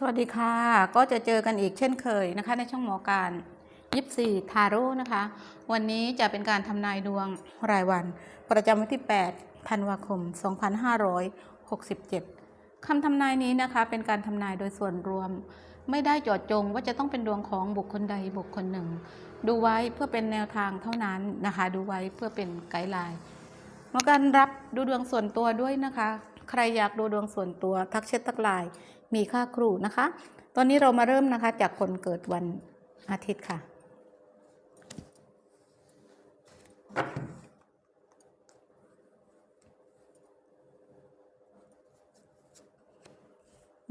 สวัสดีค่ะ ก็จะเจอกันอีกเช่นเคยนะคะ ในช่องหมอการยิปซีทาโร่นะคะ วันนี้จะเป็นการทำนายดวงรายวัน ประจำวันที่ 8 ธันวาคม 2567 คำทำนายนี้นะคะ เป็นการทำนายโดยส่วนรวม ไม่ได้เจาะจงว่าจะต้องเป็นดวงของบุคคลใดบุคคลหนึ่ง ดูไว้เพื่อเป็นแนวทางเท่านั้นนะคะ ดูไว้เพื่อเป็นไกด์ไลน์หมอการรับดูดวงส่วนตัวด้วยนะคะ ใครอยากดูดวงส่วนตัวทักเช็ดทักไลน์ มีค่าครูนะคะ ตอนนี้เรามาเริ่มนะคะจากคนเกิดวันอาทิตย์ค่ะ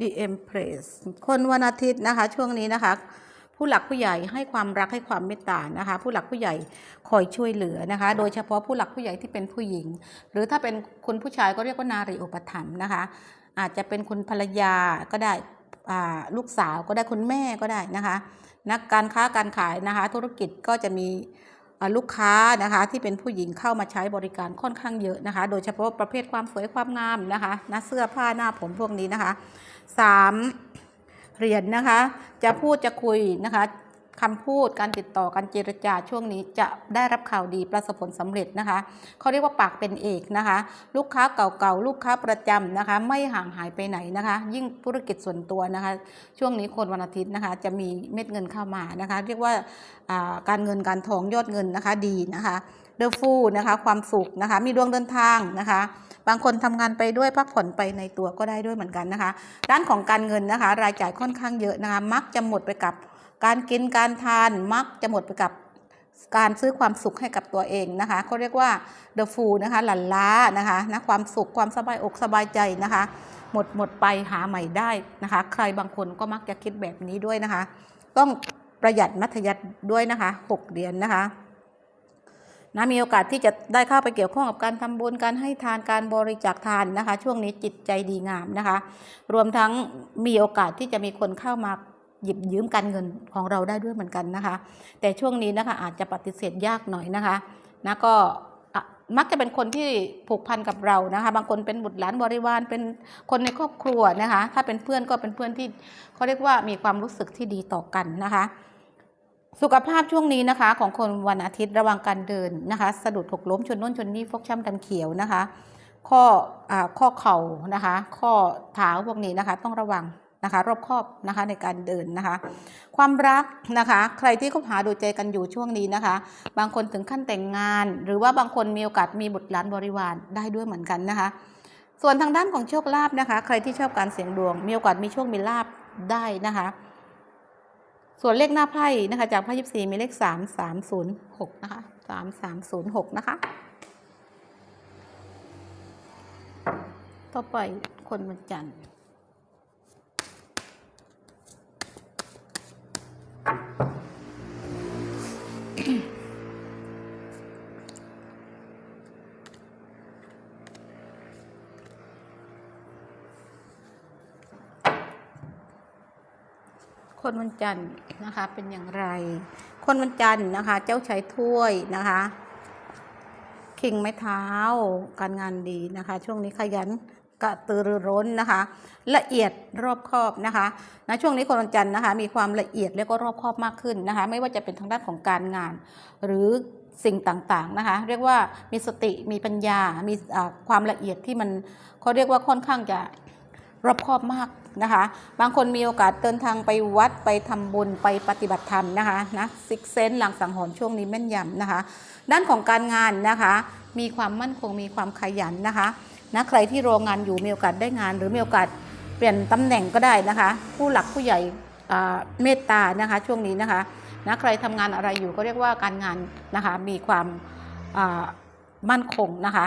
The Empress คนวันอาทิตย์นะคะ ช่วงนี้นะคะผู้หลักผู้ใหญ่ให้ความรักให้ความเมตตานะคะ ผู้หลักผู้ใหญ่คอยช่วยเหลือนะคะ โดยเฉพาะผู้หลักผู้ใหญ่ที่เป็นผู้หญิง หรือถ้าเป็นคุณผู้ชายก็เรียกว่านารีอุปถัมภ์นะคะ อาจจะเป็นคุณภรรยาก็ได้ลูกสาวก็ได้คุณแม่ก็ได้นะคะ นักการค้าการขายนะคะ ธุรกิจก็จะมีลูกค้านะคะที่เป็นผู้หญิงเข้ามาใช้บริการค่อนข้างเยอะนะคะ โดยเฉพาะประเภทความสวยความงามนะคะนะเสื้อผ้าหน้าผมพวกนี้นะคะสามเหรียญนะคะ จะพูดจะคุยนะคะ คำพูดการติดต่อการเจรจาช่วงนี้จะได้รับข่าวดีประสบผลสำเร็จนะคะเขาเรียกว่าปากเป็นเอกนะคะ ลูกค้าเก่าๆลูกค้าประจำนะคะ ไม่ห่างหายไปไหนนะคะ ยิ่งธุรกิจส่วนตัวนะคะ ช่วงนี้คนวันอาทิตย์นะคะ จะมีเม็ดเงินเข้ามานะคะ เรียกว่าการเงินการทองยอดเงินนะคะดีนะคะเดอฟูนะคะความสุขนะคะ มีดวงเดินทางนะคะบางคนทำงานไปด้วยพักผ่อนไปในตัวก็ได้ด้วยเหมือนกันนะคะ ด้านของการเงินนะคะ รายจ่ายค่อนข้างเยอะนะคะ มักจะหมดไปกับ การกินการทานมักจะหมดไปกับการซื้อความสุขให้กับตัวเองนะคะเขาเรียกว่า the fool นะคะหลั่นล้านะคะนะความสุขความสบายอกสบายใจนะคะ หมดหมดไปหาใหม่ได้นะคะ ใครบางคนก็มักจะคิดแบบนี้ด้วยนะคะ ต้องประหยัดมัธยัติด้วยนะคะ6เดือนนะคะนะมีโอกาสที่จะได้เข้าไปเกี่ยวข้องกับการทำบุญการให้ทานการบริจาคทานนะคะ ช่วงนี้จิตใจดีงามนะคะ รวมทั้งมีโอกาสที่จะมีคนเข้ามา หยิบยืมการเงินของเราได้ด้วยเหมือนกันนะคะ แต่ช่วงนี้นะคะอาจจะปฏิเสธยากหน่อยนะคะนะก็มักจะเป็นคนที่ผูกพันกับเรานะคะ บางคนเป็นบุตรหลานบริวารเป็นคนในครอบครัวนะคะ ถ้าเป็นเพื่อนก็เป็นเพื่อนที่เขาเรียกว่ามีความรู้สึกที่ดีต่อกันนะคะ สุขภาพช่วงนี้นะคะ ของคนวันอาทิตย์ระวังการเดินนะคะ สะดุดหกล้มชนน้นชนนี่ฟกช้ำดำเขียวนะคะ ข้ออข้อเข่านะคะ ข้อเท้าพวกนี้นะคะ ต้องระวัง นะคะรอบคอบนะคะในการเดินนะคะ ความรักนะคะ ใครที่คบหาดูใจกันอยู่ช่วงนี้นะคะ บางคนถึงขั้นแต่งงาน หรือว่าบางคนมีโอกาสมีบุตรหลานบริวารได้ด้วยเหมือนกันนะคะ ส่วนทางด้านของโชคลาภนะคะ ใครที่ชอบการเสี่ยงดวง มีโอกาสมีโชคมีลาภได้นะคะ ส่วนเลขหน้าไพ่นะคะ จากไพ่ยิบสี่มีเลขสามสามศูนย์หกนะคะสามสามศูนย์หกนะคะ ต่อไปคนวันจันทร์ คนวันจันทร์นะคะเป็นอย่างไร คนวันจันทร์นะคะ เจ้าชายถ้วยนะคะคิงไม้เท้า การงานดีนะคะ ช่วงนี้ขยันกระตือรือร้นนะคะ ละเอียดรอบคอบนะคะนะช่วงนี้คนวันจันทร์นะคะ มีความละเอียดและก็รอบคอบมากขึ้นนะคะ ไม่ว่าจะเป็นทางด้านของการงาน หรือสิ่งต่างๆนะคะ เรียกว่ามีสติมีปัญญา มีความละเอียดที่มันเขาเรียกว่าค่อนข้างจะ รอบคอบมากนะคะ บางคนมีโอกาสเดินทางไปวัดไปทำบุญไปปฏิบัติธรรมนะคะนะซิกเซนหลังสังหรณ์ช่วงนี้แม่นยำนะคะ ด้านของการงานนะคะ มีความมั่นคงมีความขยันนะคะนะใครที่รองานอยู่มีโอกาสได้งาน หรือมีโอกาสเปลี่ยนตำแหน่งก็ได้นะคะ ผู้หลักผู้ใหญ่เมตตานะคะช่วงนี้นะคะนะใครทำงานอะไรอยู่ก็เรียกว่าการงานนะคะมีความมั่นคงนะคะ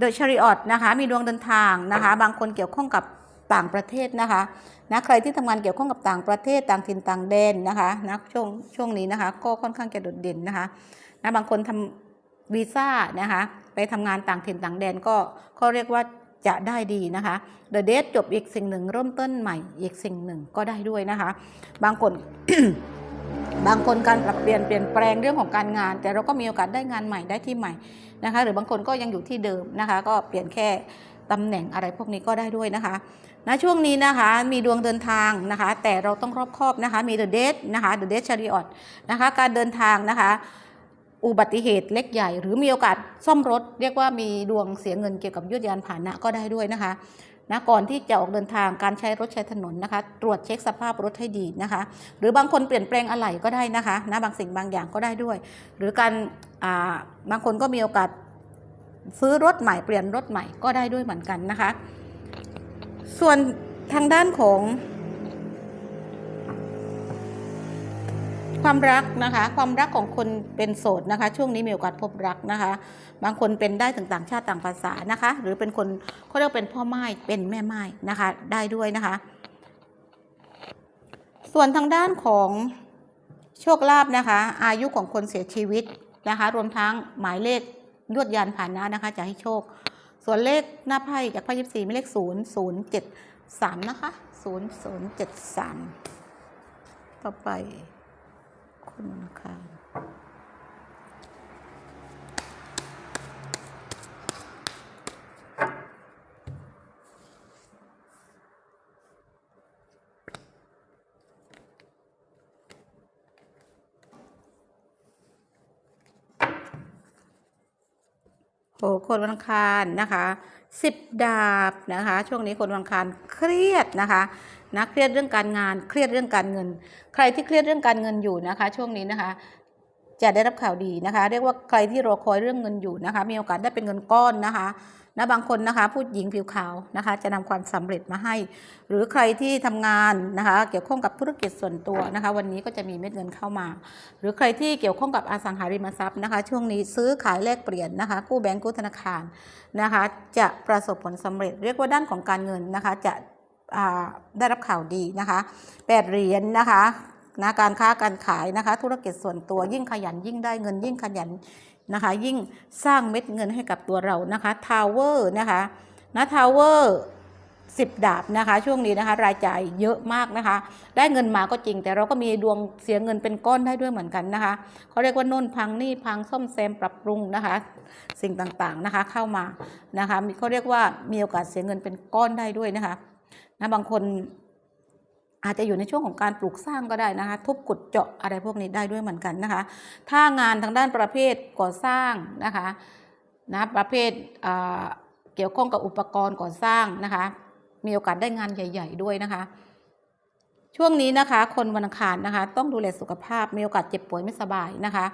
เดอะชาริออตนะคะมีดวงเดินทางนะคะ บางคนเกี่ยวข้องกับต่างประเทศนะคะนะใครที่ทำงานเกี่ยวข้องกับต่างประเทศต่างถิ่นต่างแดนนะคะนะช่วงช่วงนี้นะคะ ก็ค่อนข้างจะโดดเด่นนะคะนะบางคนทำวีซ่านะคะไปทำงานต่างถิ่นต่างแดนก็เขาเรียกว่าจะได้ดีนะคะเดอะเดทจบอีกสิ่งหนึ่งเริ่มต้นใหม่อีกสิ่งหนึ่งก็ได้ด้วยนะคะ บางคน บางคนการปรับเปลี่ยนเปลี่ยนแปลงเรื่องของการงาน แต่เราก็มีโอกาสได้งานใหม่ได้ที่ใหม่นะคะหรือบางคนก็ยังอยู่ที่เดิมนะคะ ก็เปลี่ยนแค่ตำแหน่งอะไรพวกนี้ก็ได้ด้วยนะคะนะช่วงนี้นะคะมีดวงเดินทางนะคะ แต่เราต้องรอบคอบนะคะมี The Date นะคะ The Date Chariot นะคะการเดินทางนะคะอุบัติเหตุเล็กใหญ่ หรือมีโอกาสซ่อมรถ เรียกว่ามีดวงเสียเงินเกี่ยวกับยวดยานพาหนะก็ได้ด้วยนะคะ นะก่อนที่จะออกเดินทางการใช้รถใช้ถนนนะคะ ตรวจเช็คสภาพรถให้ดีนะคะ หรือบางคนเปลี่ยนแปลงอะไหล่ก็ได้นะคะนะบางสิ่งบางอย่างก็ได้ด้วย หรือการาบางคนก็มีโอกาสซื้อรถใหม่เปลี่ยนรถใหม่ก็ได้ด้วยเหมือนกันนะคะ ส่วนทางด้านของ ความรักนะคะ ความรักของคนเป็นโสดนะคะ ช่วงนี้มีโอกาสพบรักนะคะ บางคนเป็นได้ถึงต่างชาติต่างภาษานะคะ หรือเป็นคนเขาเรียกเป็นพ่อไม้เป็นแม่ไม้นะคะ ได้ด้วยนะคะ ส่วนทางด้านของโชคลาภนะคะ อายุของคนเสียชีวิตนะคะ รวมทั้งหมายเลขยวดยานผ่านนะนะคะ จะให้โชค ส่วนเลขหน้าไพ่จากไพ่ยิบสี่มีเลขศูนย์ศูนย์เจ็ดสามนะคะศูนย์ศูนย์เจ็ดสามต่อไป คุณวันอังคาร โอ้คนวันอังคารนะคะสิบดาบนะคะ ช่วงนี้คนวันอังคารเครียดนะคะนะเครียดเรื่องการงานเครียดเรื่องการเงิน ใครที่เครียดเรื่องการเงินอยู่นะคะ ช่วงนี้นะคะจะได้รับข่าวดีนะคะ เรียกว่าใครที่รอคอยเรื่องเงินอยู่นะคะ มีโอกาสได้เป็นเงินก้อนนะคะ นะบางคนนะคะผู้หญิงผิวขาวนะคะจะนำความสำเร็จมาให้ หรือใครที่ทำงานนะคะเกี่ยวข้องกับธุรกิจส่วนตัวนะคะ วันนี้ก็จะมีเม็ดเงินเข้ามา หรือใครที่เกี่ยวข้องกับอสังหาริมทรัพย์นะคะ ช่วงนี้ซื้อขายแลกเปลี่ยนนะคะกู้แบงก์กู้ธนาคารนะคะ จะประสบผลสำเร็จ เรียกว่าด้านของการเงินนะคะจะได้รับข่าวดีนะคะแปดเหรียญนะคะนะการค้าการขายนะคะ ธุรกิจส่วนตัวยิ่งขยันยิ่งได้เงินยิ่งขยัน นะคะ ยิ่งสร้างเม็ดเงินให้กับตัวเรานะคะทาวเวอร์นะคะนะทาวเวอร์สิบดาบนะคะ ช่วงนี้นะคะ รายจ่ายเยอะมากนะคะ ได้เงินมาก็จริง แต่เราก็มีดวงเสียเงินเป็นก้อนได้ด้วยเหมือนกันนะคะเขาเรียกว่าน่นพังนี่พังซ่อมแซมปรับปรุงนะคะ สิ่งต่างๆนะคะเข้ามานะคะเขาเรียกว่ามีโอกาสเสียเงินเป็นก้อนได้ด้วยนะคะนะบางคน อาจจะอยู่ในช่วงของการปลูกสร้างก็ได้นะคะ ทุบกุดเจาะอะไรพวกนี้ได้ด้วยเหมือนกันนะคะ ถ้างานทางด้านประเภทก่อสร้างนะคะนะประเภทอ่าเกี่ยวข้องกับอุปกรณ์ก่อสร้างนะคะ มีโอกาสได้งานใหญ่ ๆ ด้วยนะคะ ช่วงนี้นะคะ คนวันอังคารนะคะ ต้องดูแลสุขภาพมีโอกาสเจ็บป่วยไม่สบายนะคะ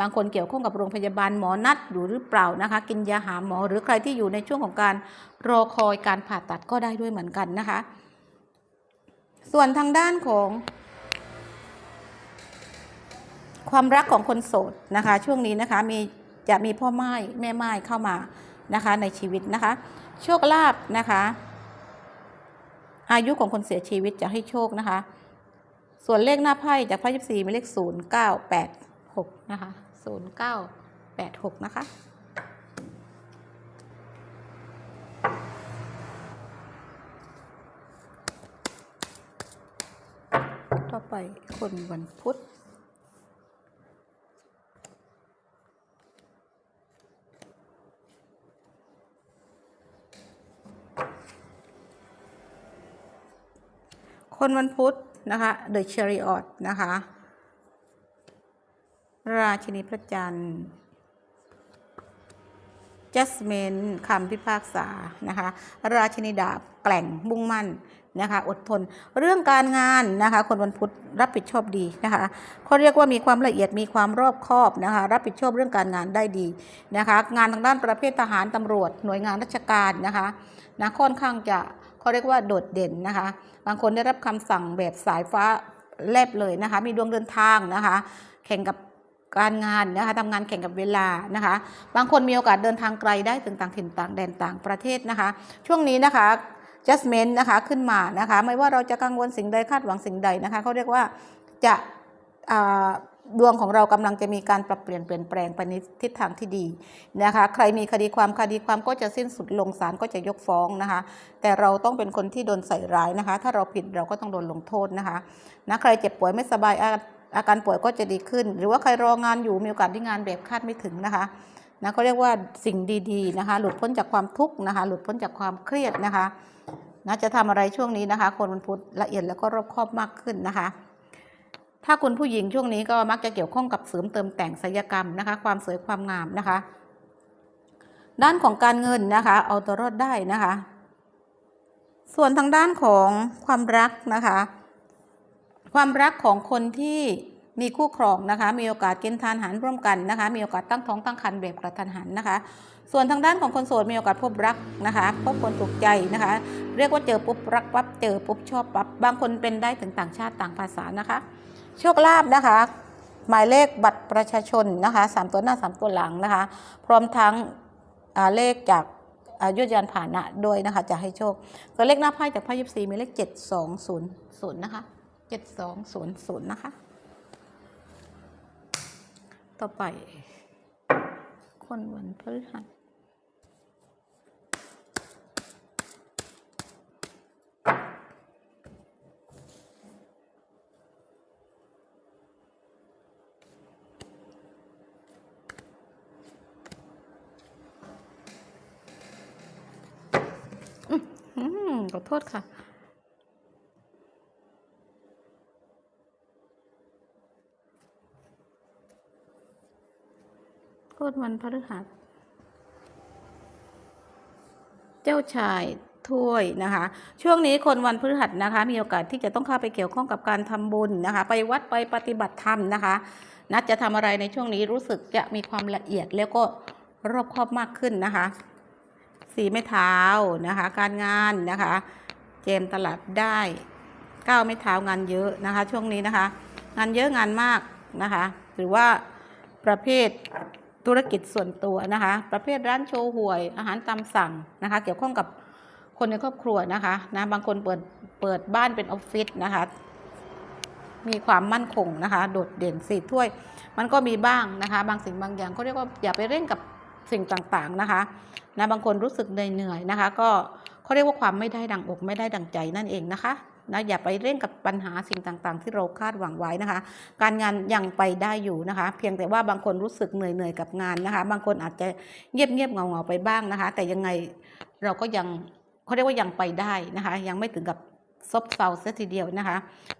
บางคนเกี่ยวข้องกับโรงพยาบาลหมอนัดอยู่หรือเปล่านะคะ กินยาหาหมอหรือใครที่อยู่ในช่วงของการรอคอยการผ่าตัดก็ได้ด้วยเหมือนกันนะคะ ส่วนทางด้านของความรักของคนโสดนะคะ ช่วงนี้นะคะมีจะมีพ่อไม้แม่ไม้เข้ามานะคะ ในชีวิตนะคะ โชคลาภนะคะ อายุของคนเสียชีวิตจะให้โชคนะคะ ส่วนเลขหน้าไพ่จากไพ่ยิบสี่มีเลขศูนย์เก้าแปดหกนะคะศูนย์เก้าแปดหกนะคะ ไปคนวันพุธคนวันพุธนะคะ The Chariot นะคะ ราชินีพระจันทร์ จัสเมนคำพิพากษานะคะ ราชินีดาบแกล่งมุ่งมั่นนะคะอดทนเรื่องการงานนะคะคนวันพุธรับผิดชอบดีนะคะเขาเรียกว่ามีความละเอียดมีความรอบคอบนะคะรับผิดชอบเรื่องการงานได้ดีนะคะงานทางด้านประเภททหารตำรวจ หน่วยงานราชการนะคะนะค่อนข้างจะเขาเรียกว่าโดดเด่นนะคะบางคนได้รับคำสั่งแบบสายฟ้าแลบเลยนะคะมีดวงเดินทางนะคะแข่งกับ การงานนะคะทำงานแข่งกับเวลานะคะ บางคนมีโอกาสเดินทางไกลได้ถึงต่างถิ่นต่างแดนต่างประเทศนะคะ ช่วงนี้นะคะ judgment นะคะขึ้นมานะคะ ไม่ว่าเราจะกังวลสิ่งใดคาดหวังสิ่งใดนะคะเขาเรียกว่าจะดวงของเรากำลังจะมีการปรับเปลี่ยนเปลี่ยนแปลงไปในทิศทางที่ดีนะคะ ใครมีคดีความคดีความก็จะสิ้นสุดลงศาลก็จะยกฟ้องนะคะ แต่เราต้องเป็นคนที่โดนใส่ร้ายนะคะ ถ้าเราผิดเราก็ต้องโดนลงโทษนะคะนะใครเจ็บป่วยไม่สบาย อาการป่วยก็จะดีขึ้น หรือว่าใครรองานอยู่มีโอกาสได้งานแบบคาดไม่ถึงนะคะนะเขาเรียกว่าสิ่งดีๆนะคะ หลุดพ้นจากความทุกข์นะคะ หลุดพ้นจากความเครียดนะคะนะจะทำอะไรช่วงนี้นะคะ คนวันพุธละเอียดแล้วก็รอบคอบมากขึ้นนะคะ ถ้าคุณผู้หญิงช่วงนี้ก็มักจะเกี่ยวข้องกับเสริมเติมแต่งศัลยกรรมนะคะ ความสวยความงามนะคะ ด้านของการเงินนะคะ เอาตัวรอดได้นะคะ ส่วนทางด้านของความรักนะคะ ความรักของคนที่มีคู่ครองนะคะ มีโอกาสกินทานอาหารร่วมกันนะคะ มีโอกาสตั้งท้องตั้งครรภ์แบบกระทันหันนะคะ ส่วนทางด้านของคนโสดมีโอกาสพบรักนะคะ พบคนถูกใจนะคะ เรียกว่าเจอปุ๊บรักปั๊บเจอปุ๊บชอบปั๊บบางคนเป็นได้ถึงต่างชาติต่างภาษานะคะ โชคลาภนะคะ หมายเลขบัตรประชาชนนะคะสามตัวหน้าสามตัวหลังนะคะ พร้อมทั้งเลขจากอายุยานผ่านะด้วยนะคะจะให้โชคตัวเลขหน้าไพ่จากไพ่ยิปซีมีเลขเจ็ดสองศูนย์ศูนย์นะคะ เจ็ดสองศูนย์ศูนย์นะคะ ต่อไป คนวันพฤหัสอืมขอโทษค่ะ โทษ วันพฤหัส เจ้าชายถ้วยนะคะ ช่วงนี้คนวันพฤหัสนะคะ มีโอกาสที่จะต้องเข้าไปเกี่ยวข้องกับการทำบุญนะคะ ไปวัดไปปฏิบัติธรรมนะคะ นัดจะทำอะไรในช่วงนี้รู้สึกจะมีความละเอียดแล้วก็รอบคอบมากขึ้นนะคะ สีไม้เท้านะคะ การงานนะคะ เจมตลาดได้ก้าวไม้เท้างานเยอะนะคะ ช่วงนี้นะคะ งานเยอะงานมากนะคะ หรือว่าประเภท ธุรกิจส่วนตัวนะคะ ประเภทร้านโชว์หวย อาหารตามสั่งนะคะ เกี่ยวข้องกับคนในครอบครัวนะคะนะบางคนเปิดเปิดบ้านเป็นออฟฟิศนะคะ มีความมั่นคงนะคะ โดดเด่นสีถ้วย มันก็มีบ้างนะคะ บางสิ่งบางอย่างเขาเรียกว่าอย่าไปเร่งกับสิ่งต่างๆนะคะนะบางคนรู้สึกเหนื่อยๆนะคะ ก็เขาเรียกว่าความไม่ได้ดังอกไม่ได้ดังใจนั่นเองนะคะ นะอย่าไปเร่งกับปัญหาสิ่งต่างๆ ที่เราคาดหวังไว้นะคะ การงานยังไปได้อยู่นะคะ เพียงแต่ว่าบางคนรู้สึกเหนื่อยๆกับงานนะคะ บางคนอาจจะเงียบๆเงาๆไปบ้างนะคะ แต่ยังไงเราก็ยังเขาเรียกว่ายังไปได้นะคะ ยังไม่ถึงกับซบเซาเสียทีเดียวนะคะ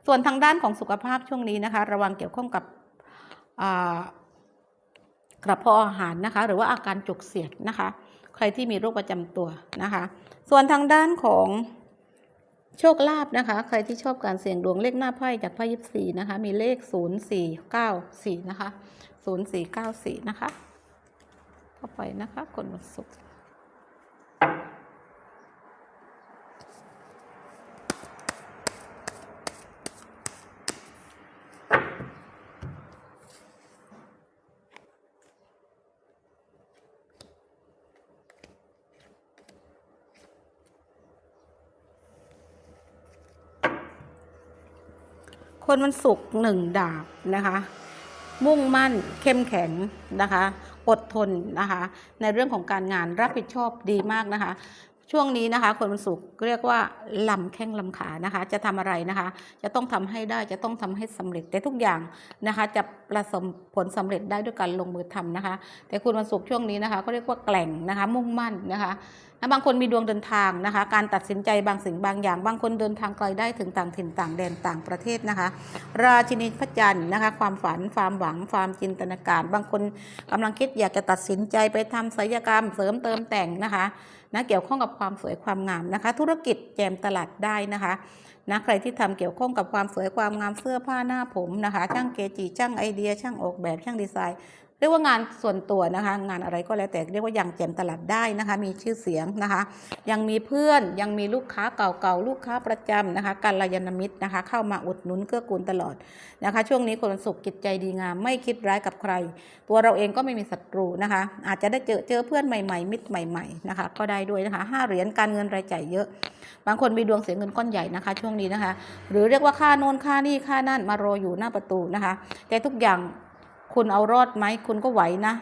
ส่วนทางด้านของสุขภาพช่วงนี้นะคะ ระวังเกี่ยวข้องกับกระเพาะอาหารนะคะ หรือว่าอาการจุกเสียดนะคะ ใครที่มีโรคประจำตัวนะคะ ส่วนทางด้านของ โชคลาภนะคะ ใครที่ชอบการเสี่ยงดวงเลขหน้าไพ่จากไพ่ยิปซีนะคะ มีเลข 0494 นะคะ 0494 นะคะเข้าไปนะคะคนวันศุกร์ คนวันศุกหนึ่งดาบนะคะ มุ่งมั่นเข้มแข็งนะคะ อดทนนะคะ ในเรื่องของการงานรับผิดชอบดีมากนะคะ ช่วงนี้นะคะ คนวันศุกเรียกว่าลำแข้งลำขานะคะ จะทำอะไรนะคะ จะต้องทำให้ได้จะต้องทำให้สำเร็จแต่ทุกอย่างนะคะ จะประสบผลสำเร็จได้ด้วยการลงมือทำนะคะ แต่คุณวันศุกช่วงนี้นะคะ ก็เรียกว่าแกล่งนะคะ มุ่งมั่นนะคะ นะบางคนมีดวงเดินทางนะคะ การตัดสินใจบางสิ่งบางอย่าง บางคนเดินทางไกลได้ถึงต่างถิ่นต่างแดนต่างประเทศนะคะ ราชินีพระจันทร์นะคะ ความฝันความหวังความจินตนาการ บางคนกำลังคิดอยากจะตัดสินใจไปทำศัลยกรรมเสริมเติมแต่งนะคะนะเกี่ยวข้องกับความสวยความงามนะคะ ธุรกิจแจมตลาดได้นะคะนะใครที่ทำเกี่ยวข้องกับความสวยความงามเสื้อผ้าหน้าผมนะคะ ช่างเกจิช่างไอเดีย ช่างออกแบบช่างดีไซน์ เรียกว่างานส่วนตัวนะคะ งานอะไรก็แล้วแต่เรียกว่ายังแจมตลาดได้นะคะ มีชื่อเสียงนะคะ ยังมีเพื่อนยังมีลูกค้าเก่าๆลูกค้าประจำนะคะกัลยาณมิตรนะคะ เข้ามาอุดหนุนเกื้อกูลตลอดนะคะ ช่วงนี้คนวันศุกร์จิตใจดีงามไม่คิดร้ายกับใคร ตัวเราเองก็ไม่มีศัตรูนะคะ อาจจะได้เจอเจอเพื่อนใหม่ๆ มิตรใหม่ ๆนะคะ ก็ได้ด้วยนะคะห้าเหรียญการเงินรายจ่ายเยอะ บางคนมีดวงเสียเงินก้อนใหญ่นะคะ ช่วงนี้นะคะ หรือเรียกว่าค่าโน่นค่านี่ค่านั่นมารออยู่หน้าประตูนะคะแต่ทุกอย่าง คุณเอารอดไหมคุณก็ไหวนะ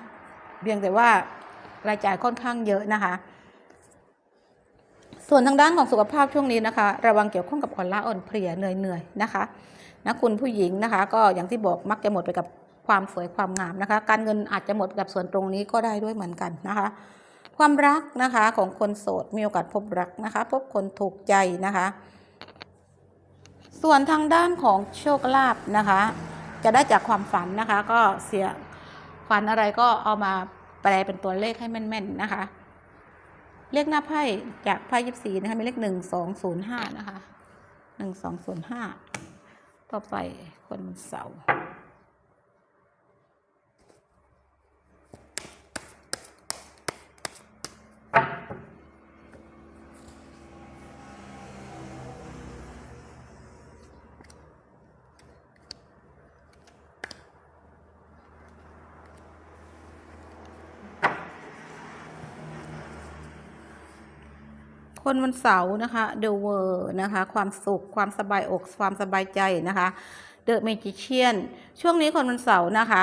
เพียงแต่ว่ารายจ่ายค่อนข้างเยอะนะคะ ส่วนทางด้านของสุขภาพช่วงนี้นะคะ ระวังเกี่ยวข้องกับอ่อนล้าอ่อนเพลียเหนื่อยๆนะคะนะคุณผู้หญิงนะคะ ก็อย่างที่บอกมักจะหมดไปกับความสวยความงามนะคะ การเงินอาจจะหมดกับส่วนตรงนี้ก็ได้ด้วยเหมือนกันนะคะ ความรักนะคะของคนโสดมีโอกาสพบรักนะคะ พบคนถูกใจนะคะ ส่วนทางด้านของโชคลาภนะคะ จะได้จากความฝันนะคะ ก็เสียฝันอะไรก็เอามาแปลเป็นตัวเลขให้แม่น ๆ นะคะ เลขหน้าไพ่จากไพ่ยิบสีนะคะมีเลขหนึ่งสองศูนย์ห้านะคะหนึ่งสองศูนย์ห้าต่อไปคนวันเสาร์ คนวันเสาร์นะคะ The World นะคะ ความสุขความสบายอกความสบายใจนะคะ The Magician ช่วงนี้คนวันเสาร์นะคะ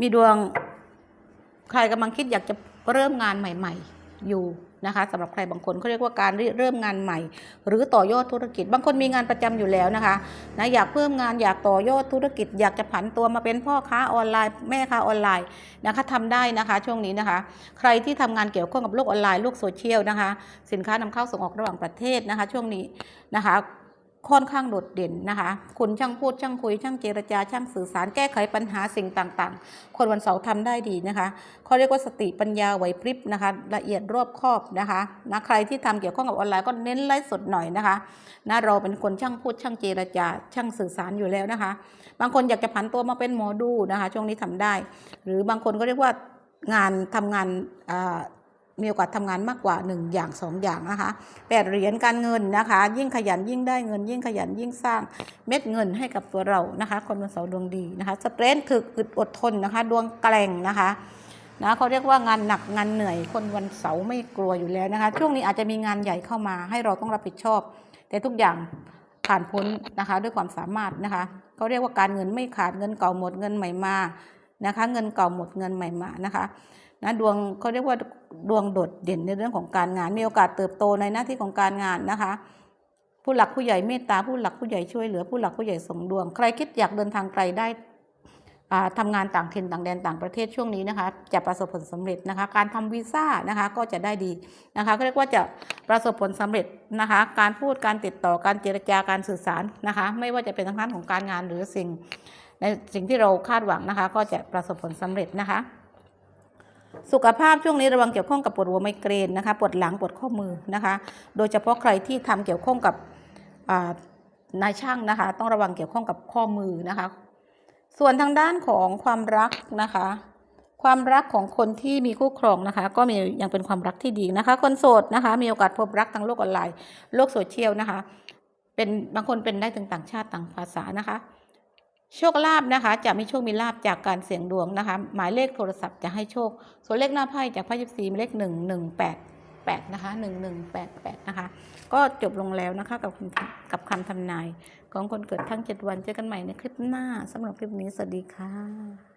มีดวงใครกำลังคิดอยากจะเริ่มงานใหม่ ๆ อยู่ นะคะสำหรับใครบางคนเขาเรียกว่าการเริ่มงานใหม่ หรือต่อยอดธุรกิจ บางคนมีงานประจำอยู่แล้วนะคะนะอยากเพิ่มงานอยากต่อยอดธุรกิจ อยากจะผันตัวมาเป็นพ่อค้าออนไลน์ แม่ค้าออนไลน์นะคะทำได้นะคะ ช่วงนี้นะคะ ใครที่ทำงานเกี่ยวข้องกับโลกออนไลน์โลกโซเชียลนะคะ สินค้านำเข้าส่งออกระหว่างประเทศนะคะ ช่วงนี้นะคะ ค่อนข้างโดดเด่นนะคะ คุณช่างพูดช่างคุย ช่างเจรจา ช่างสื่อสารแก้ไขปัญหาสิ่งต่างๆ คนวันเสาร์ทำได้ดีนะคะเขาเรียกว่าสติปัญญาไหวพริบนะคะ ละเอียดรอบคอบนะคะนะใครที่ทำเกี่ยวข้องกับออนไลน์ก็เน้นไลฟ์สดหน่อยนะคะนะเราเป็นคนช่างพูดช่างเจรจา ช่างสื่อสารอยู่แล้วนะคะ บางคนอยากจะผันตัวมาเป็นหมอดูนะคะ ช่วงนี้ทำได้ หรือบางคนก็เรียกว่างานทำงานอ่า มีโอกาสทำงานมากกว่า 1 อย่าง 2 อย่างนะคะแปดเหรียญการเงินนะคะ ยิ่งขยันยิ่งได้เงิน ยิ่งขยันยิ่งสร้างเม็ดเงินให้กับตัวเรานะคะ คนวันเสาร์ดวงดีนะคะสเปรนถึกอึดอดทนนะคะ ดวงแกล่งนะคะนะเขาเรียกว่างานหนักงานเหนื่อยคนวันเสาร์ไม่กลัวอยู่แล้วนะคะ ช่วงนี้อาจจะมีงานใหญ่เข้ามาให้เราต้องรับผิดชอบ แต่ทุกอย่างผ่านพ้นนะคะ ด้วยความสามารถนะคะเขาเรียกว่าการเงินไม่ขาดเงินเก่าหมดเงินใหม่มานะคะ เงินเก่าหมดเงินใหม่มานะคะ นะดวงเขาเรียกว่าดวงโดดเด่นในเรื่องของการงาน มีโอกาสเติบโตในหน้าที่ของการงานนะคะ ผู้หลักผู้ใหญ่เมตตาผู้หลักผู้ใหญ่ช่วยเหลือผู้หลักผู้ใหญ่ส่งดวง ใครคิดอยากเดินทางไกลได้อ่าทำงานต่างถิ่นต่างแดนต่างประเทศช่วงนี้นะคะ จะประสบผลสำเร็จนะคะ การทำวีซ่านะคะก็จะได้ดีนะคะก็เรียกว่าจะประสบผลสำเร็จนะคะ การพูดการติดต่อการเจรจาการสื่อสารนะคะ ไม่ว่าจะเป็นทางด้านของการงานหรือสิ่งในสิ่งที่เราคาดหวังนะคะ ก็จะประสบผลสำเร็จนะคะ สุขภาพช่วงนี้ระวังเกี่ยวข้องกับปวดหัวไมเกรนนะคะปวดหลังปวดข้อมือนะคะ โดยเฉพาะใครที่ทำเกี่ยวข้องกับนายช่างนะคะ ต้องระวังเกี่ยวข้องกับข้อมือนะคะ ส่วนทางด้านของความรักนะคะ ความรักของคนที่มีคู่ครองนะคะ ก็มียังเป็นความรักที่ดีนะคะ คนโสดนะคะ มีโอกาสพบรักทางโลกออนไลน์ โลกโซเชียลนะคะ เป็นบางคนเป็นได้ถึงต่างชาติต่างภาษานะคะ โชคลาภนะคะ จะมีโชคมีลาภจากการเสี่ยงดวงนะคะ หมายเลขโทรศัพท์จะให้โชค ส่วนเลขหน้าไพ่จากไพ่ยิปซีมีเลขหนึ่งหนึ่งแปดแปดนะคะหนึ่งหนึ่งแปดแปดนะคะ ก็จบลงแล้วนะคะกับกับคำทำนาย ของคนเกิดทั้งเจ็ดวันเจอกันใหม่ในคลิปหน้าสำหรับคลิปนี้สวัสดีค่ะ